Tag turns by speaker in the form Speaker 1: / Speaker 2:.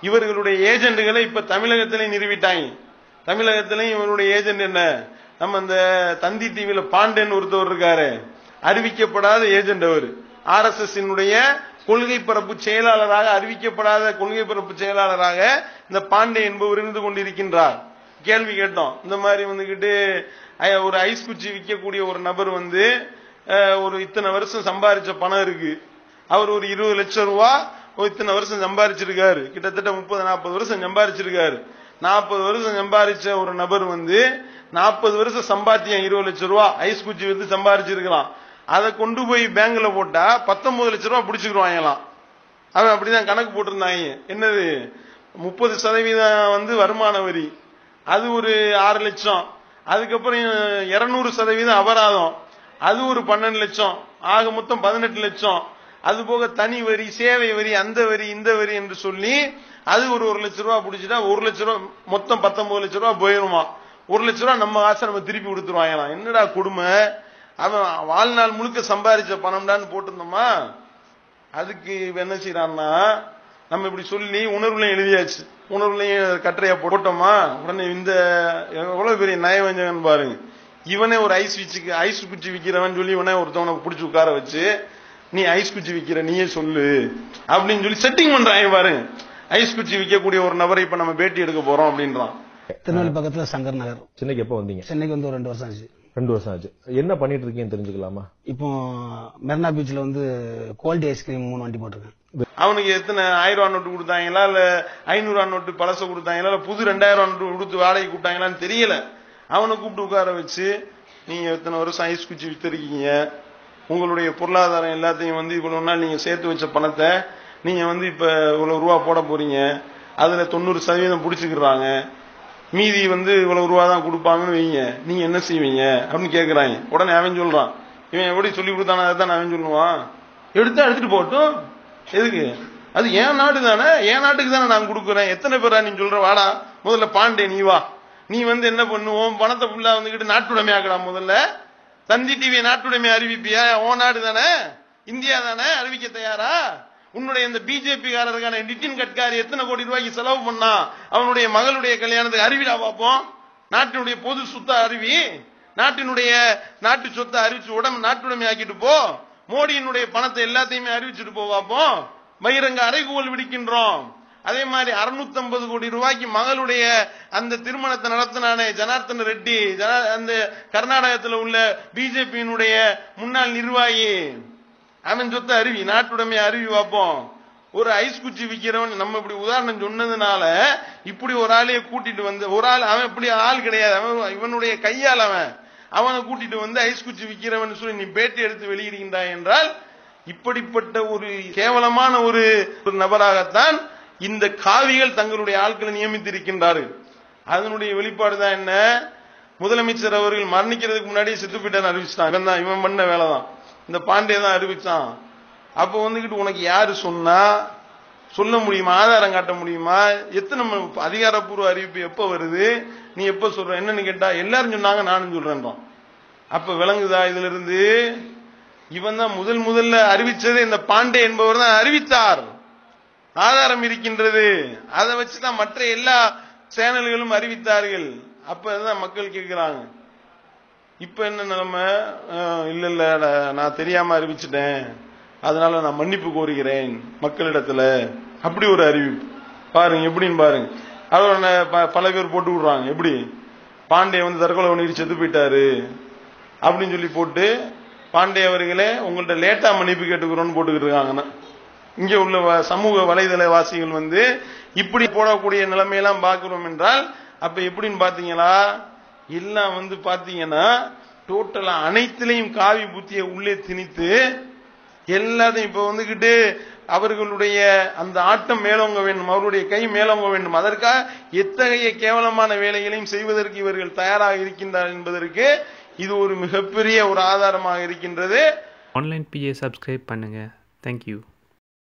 Speaker 1: இவர்களுடைய ஏஜென்ட்களை இப்ப தமிழகத்திலையும் நிறுவிட்டாங்க. தமிழகத்திலையும் இவருடைய ஏஜென்ட் என்ன? நம்ம இந்த தந்தி டிவியில பாண்டேன் ஒருத்தவர் இருக்காரு. அறிவிக்கப்படாத ஏஜென்ட் அவர். ஆர் எஸ் எஸ் கொள்கை பரப்பு செயலாளராக அறிவிக்கப்படாத கொள்கை பரப்பு செயலாளராக இந்த பாண்டே என்பவர் இருந்து கொண்டிருக்கின்றார். கேள்வி கேட்டோம். இந்த மாதிரி வந்துகிட்டு ஒரு ஐஸ் குச்சி விற்கக்கூடிய ஒரு நபர் வந்து ஒரு இத்தனை வருஷம் சம்பாதிச்ச பணம் இருக்கு. அவர் ஒரு இருபது லட்சம் ரூபா இத்தனை வருஷம் சம்பாரிச்சிருக்காரு. கிட்டத்தட்ட முப்பது நாற்பது வருஷம் சம்பாரிச்சிருக்காரு. நாற்பது வருஷம் சம்பாரிச்ச ஒரு நபர் வந்து நாற்பது வருஷம் சம்பாத்தியம் இருபது லட்சம் ரூபா ஐஸ் குச்சி வந்து சம்பாரிச்சிருக்கலாம். அதை கொண்டு போய் பேங்க்ல போட்டா பத்தொன்பது லட்சம் ரூபா பிடிச்சுக்கிடுவாங்களாம் அவன் அப்படிதான் கணக்கு போட்டிருந்தாங்க. என்னது? முப்பது சதவீதம் வந்து வருமான வரி. அது ஒரு ஆறு லட்சம். அதுக்கப்புறம் இருநூறு சதவீதம் அபராதம். அது ஒரு பன்னெண்டு லட்சம். ஆக மொத்தம் பதினெட்டு லட்சம். அது போக தனி வரி சேவை வரி அந்த வரி இந்த வரி என்று சொல்லி அது ஒரு ஒரு லட்ச ரூபா பிடிச்சிட்டா ஒரு லட்ச ரூபா மொத்தம் பத்தொன்பது லட்ச ரூபா போயிருமா? ஒரு லட்ச ரூபா நம்ம காசை நம்ம திருப்பி கொடுத்துருவாங்களாம் என்னடா கொடுமை? அவன் வாழ்நாள் முழுக்க சம்பாதிச்ச பணம்டான்னு போட்டிருந்தோமா? அதுக்கு என்ன செய்யறான்னா நம்ம இப்படி சொல்லி உணர்வுலையும் எழுதியாச்சு. உணர்வுலையும் கட்டுரையா போட்டோமா? உடனே இந்த எவ்வளவு பெரிய நயவஞ்சகன் பாருங்க. இவனே ஒரு ஐஸ் விச்சுக்கு ஐஸ் பிடிச்சி விற்கிறவன் சொல்லி இவனே ஒருத்தவனை பிடிச்சி உட்கார வச்சு நீ ஐஸ் குச்சி விக்கிற நீயே சொல்லு. அப்படின்னு சொல்லி செட்டிங் பண்றாங்க பாருங்க ஐஸ் குச்சி விற்கக்கூடிய ஒரு நபரை இப்ப நம்ம பேட்டி எடுக்க போறோம் அப்படின்றான்.
Speaker 2: திருநெல்வேலி பக்கத்துல சங்கர் நகர்.
Speaker 3: சென்னைக்கு எப்போ வந்தீங்க?
Speaker 2: சென்னைக்கு வந்து ஒரு ரெண்டு வருஷம் ஆச்சு.
Speaker 3: ரெண்டு வருஷம் ஆச்சு. என்ன பண்ணிட்டு இருக்கீங்கன்னு தெரிஞ்சுக்கலாமா?
Speaker 2: இப்போ மெரினா பீச்ல வந்து குவாலிட்டி ஐஸ்கிரீம் மூணு வண்டி போட்டிருக்கேன்.
Speaker 1: அவனுக்கு எத்தனை ஆயிரம் ரூபா நோட்டு கொடுத்தாங்களா இல்ல ஐநூறு ரூபா நோட்டு பழச கொடுத்தாங்களா இல்ல புது ரெண்டாயிரம் ரூபா நோட்டு கொடுத்து வாடகை கூப்பிட்டாங்களான்னு தெரியல. அவனை கூப்பிட்டு உட்கார வச்சு நீங்க எத்தனை வருஷம் ஐஸ் குச்சி வித்திருக்கீங்க? உங்களுடைய பொருளாதாரம் எல்லாத்தையும் வந்து இவ்வளவு நாள் நீங்க சேர்த்து வச்ச பணத்தை நீங்க வந்து இப்ப இவ்வளவு ரூபா போட போறீங்க. அதுல தொண்ணூறு சதவீதம் பிடிச்சிக்கிறாங்க. மீதி வந்து இவ்வளவு ரூபா தான் கொடுப்பாங்கன்னு வைங்க. நீங்க என்ன செய்வீங்க? அப்படின்னு கேக்குறாங்க. உடனே அவன் சொல்றான். இவன் எப்படி சொல்லி கொடுத்தானோ அதை தான் அவன் சொல்லுவான். எடுத்தா எடுத்துட்டு போகட்டும். எதுக்கு? அது என் நாடு தானே? என் நாட்டுக்கு தானே நான் கொடுக்குறேன். எத்தனை பேரா நீ சொல்ற? வாடா முதல்ல பாண்டே நீ வா. நீ வந்து என்ன பண்ணுவோம் பணத்தை ஃபுல்லா வந்துகிட்டு நாட்டுடைமையாக்கடா முதல்ல. தந்தி டிவி நாட்டுடைமை அறிவிப்பியா? ஓ நாடு தானே? இந்தியா தானே? அறிவிக்க தயாரா? உன்னுடைய இந்த பிஜேபி காரருக்கான நிதின் கட்காரி எத்தனை கோடி ரூபாய்க்கு செலவு பண்ணா? அவனுடைய மகளுடைய கல்யாணத்துக்கு அறிவிடா பார்ப்போம் நாட்டினுடைய பொது சொத்த அறிவி. நாட்டினுடைய நாட்டு சொத்தை அறிவிச்சு உடம்பு நாட்டுடைமை ஆக்கிட்டு போ. மோடியினுடைய பணத்தை எல்லாத்தையுமே அறிவிச்சுட்டு போ பார்ப்போம் பகிரங்க அறைகூவல் விடுக்கின்றோம். அதே மாதிரி 650 கோடி ரூபாய்க்கு மகளுடைய அந்த திருமணத்தை நடத்தினானே ஜனார்த்தன ரெட்டி அந்த கர்நாடகத்தில் உள்ள பிஜேபியினுடைய முன்னாள் நிர்வாகி. அவன் சொத்த அருவி நாட்டுடைமை அருவி பார்ப்போம். ஒரு ஐஸ் குச்சி விற்கிறவன் நம்ம இப்படி உதாரணம் சொன்னதுனால இப்படி ஒரு ஆளைய கூட்டிட்டு வந்து ஒரு ஆள் அவன் இப்படி ஆள் கிடையாது. அவன் இவனுடைய கையால் அவன் அவனை கூட்டிட்டு வந்து ஐஸ் குச்சி விற்கிறவன் சொல்லி நீ பேட்டி எடுத்து வெளியிடுகின்றாய் என்றால் இப்படிப்பட்ட ஒரு கேவலமான ஒரு ஒரு நபராகத்தான் இந்த காவிகள் தங்களுடைய ஆட்களை நியமித்திருக்கின்றார்கள். அதனுடைய வெளிப்பாடு தான் என்ன? முதலமைச்சர் அவர்கள் மரணிக்கிறதுக்கு முன்னாடியே செத்து போயிட்டான்னு அறிவிச்சிட்டான் இவன் தான் இவன் பண்ண வேலை தான். இந்த பாண்டே தான் அறிவிச்சான். அப்போ வந்துக்கிட்டு உனக்கு யாரு சொன்னா சொல்ல முடியுமா? ஆதாரம் காட்ட முடியுமா? எத்தனை அதிகாரப்பூர்வ அறிவிப்பு எப்ப வருது? நீ எப்ப சொல்ற? என்னன்னு கேட்டா எல்லாரும் சொன்னாங்க நானும் சொல்றேன்றான். அப்ப விளங்குதா இதுல இருந்து இவன் தான் முதல் முதல்ல அறிவிச்சது இந்த பாண்டே என்பவர் தான் அறிவித்தார். ஆதாரம் இருக்கின்றது. அதை வச்சுதான் மற்ற எல்லா சேனல்களும் அறிவித்தார்கள். அப்பதான் மக்கள் கேட்கிறாங்க. இப்ப என்ன நிலைமை? இல்ல இல்ல நான் தெரியாம அறிவிச்சிட்டேன். அதனால நான் மன்னிப்பு கோருகிறேன் மக்களிடத்துல. அப்படி ஒரு அறிவிப்பு. பாருங்க எப்படின்னு பாருங்க. அதோட ப- பல பேர் போட்டு விடுறாங்க. எப்படி? பாண்டே வந்து தற்கொலை பண்ணிட்டு செத்து போயிட்டாரு. அப்படின்னு சொல்லி போட்டு பாண்டே அவர்களே உங்கள்ட்ட லேட்டா மன்னிப்பு கேட்டுக்கிறோம்னு போட்டுக்கிட்டு இருக்காங்கன்னா இங்க உள்ள வ- சமூக வலைதள வாசிகள் வந்து இப்படி போடக்கூடிய நிலைமையெல்லாம் பார்க்கிறோம் என்றால் அப்ப எப்படின்னு பாத்தீங்களா எல்லாம் வந்து பாத்தீங்கன்னா டோட்டலா அனைத்திலையும் காவி புத்தியை உள்ளே திணித்து எல்லாத்தையும் இப்ப வந்துகிட்டு அவர்களுடைய அந்த ஆட்டம் மேலோங்க வேண்டும் அவருடைய கை மேலோங்க வேண்டும். அதற்காக எத்தகைய கேவலமான வேலைகளையும் செய்வதற்கு இவர்கள் தயாராக இருக்கின்றார் என்பதற்கு இது ஒரு மிகப்பெரிய ஒரு ஆதாரமாக இருக்கின்றது.
Speaker 4: ஆன்லைன் பிஏ சப்ஸ்கிரைப் பண்ணுங்க. Thank you